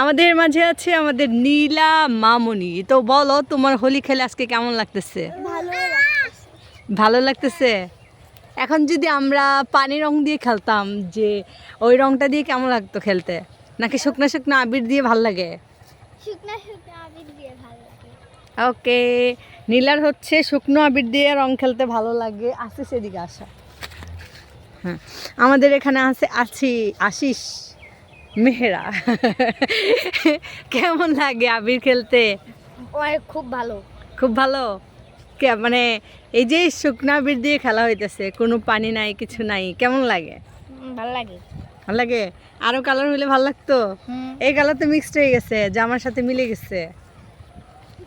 আমাদের মাঝে আছে আমাদের নীলা মামনি। তো বলো তোমার হোলি খেলে আজকে কেমন লাগতেছে? ভালো ভালো লাগতেছে? এখন যদি আমরা পানি রং দিয়ে খেলতাম যে ওই রংটা দিয়ে কেমন লাগতো খেলতে? নাকি শুকনো শুকনো আবির দিয়ে ভালো লাগে? শুকনা শুকনা আবির দিয়ে ভালো লাগে। ওকে নীলার হচ্ছে শুকনো আবির দিয়ে রং খেলতে ভালো লাগে। আসে সেদিকে আসা। হ্যাঁ আমাদের এখানে আছে আছি আশিস। মেহরা। কেমন লাগে আবির খেলতে? খুব ভালো। খুব ভালো? কে মানে এই যে শুকনো আবির দিয়ে খেলা হইতেছে কোনো পানি নাই কিছু নাই কেমন লাগে? ভালো লাগে। ভালো লাগে? আরও কালার হইলে ভালো লাগতো? এই কালার তো মিক্সড হয়ে গেছে জামার সাথে মিলে গেছে।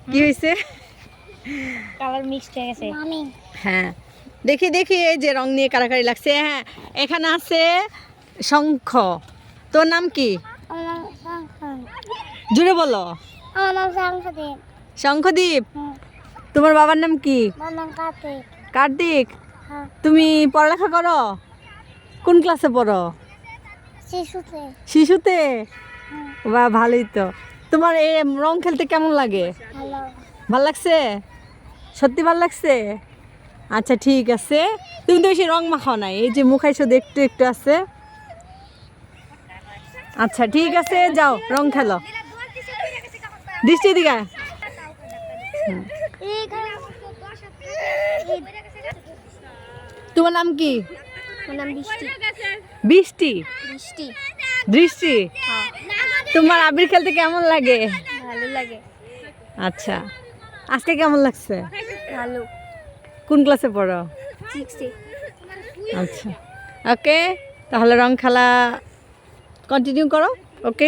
কি হয়েছে কালার মিক্সড হয়ে গেছে। মামি হ্যাঁ। দেখি দেখি এই যে রং নিয়ে কারাকারি লাগছে। হ্যাঁ এখানে আছে শঙ্খ। তোর নাম কি? জুড়ে বলো। শঙ্খদীপ তোমার বাবার নাম কি? কার্তিক। তুমি পড়ালেখা করো? কোন ক্লাসে পড়ো? শিশুতে? শিশুতে বা ভালোই তো। তোমার এ রং খেলতে কেমন লাগে? ভালো লাগছে? সত্যি ভালো লাগছে? আচ্ছা ঠিক আছে। তুমি তো বেশি রং মাখাও নাই। এই যে মুখাই শুধু একটু একটু আছে। আচ্ছা ঠিক আছে যাও রং খেলো। দৃষ্টি দিকে তোমার নাম কি? বৃষ্টি। দৃষ্টি। তোমার আবির খেলতে কেমন লাগে? ভালো লাগে আচ্ছা আজকে কেমন লাগছে? ভালো। কোন ক্লাসে পড়ো? আচ্ছা ওকে তাহলে রং খেলা কন্টিনিউ করো ওকে?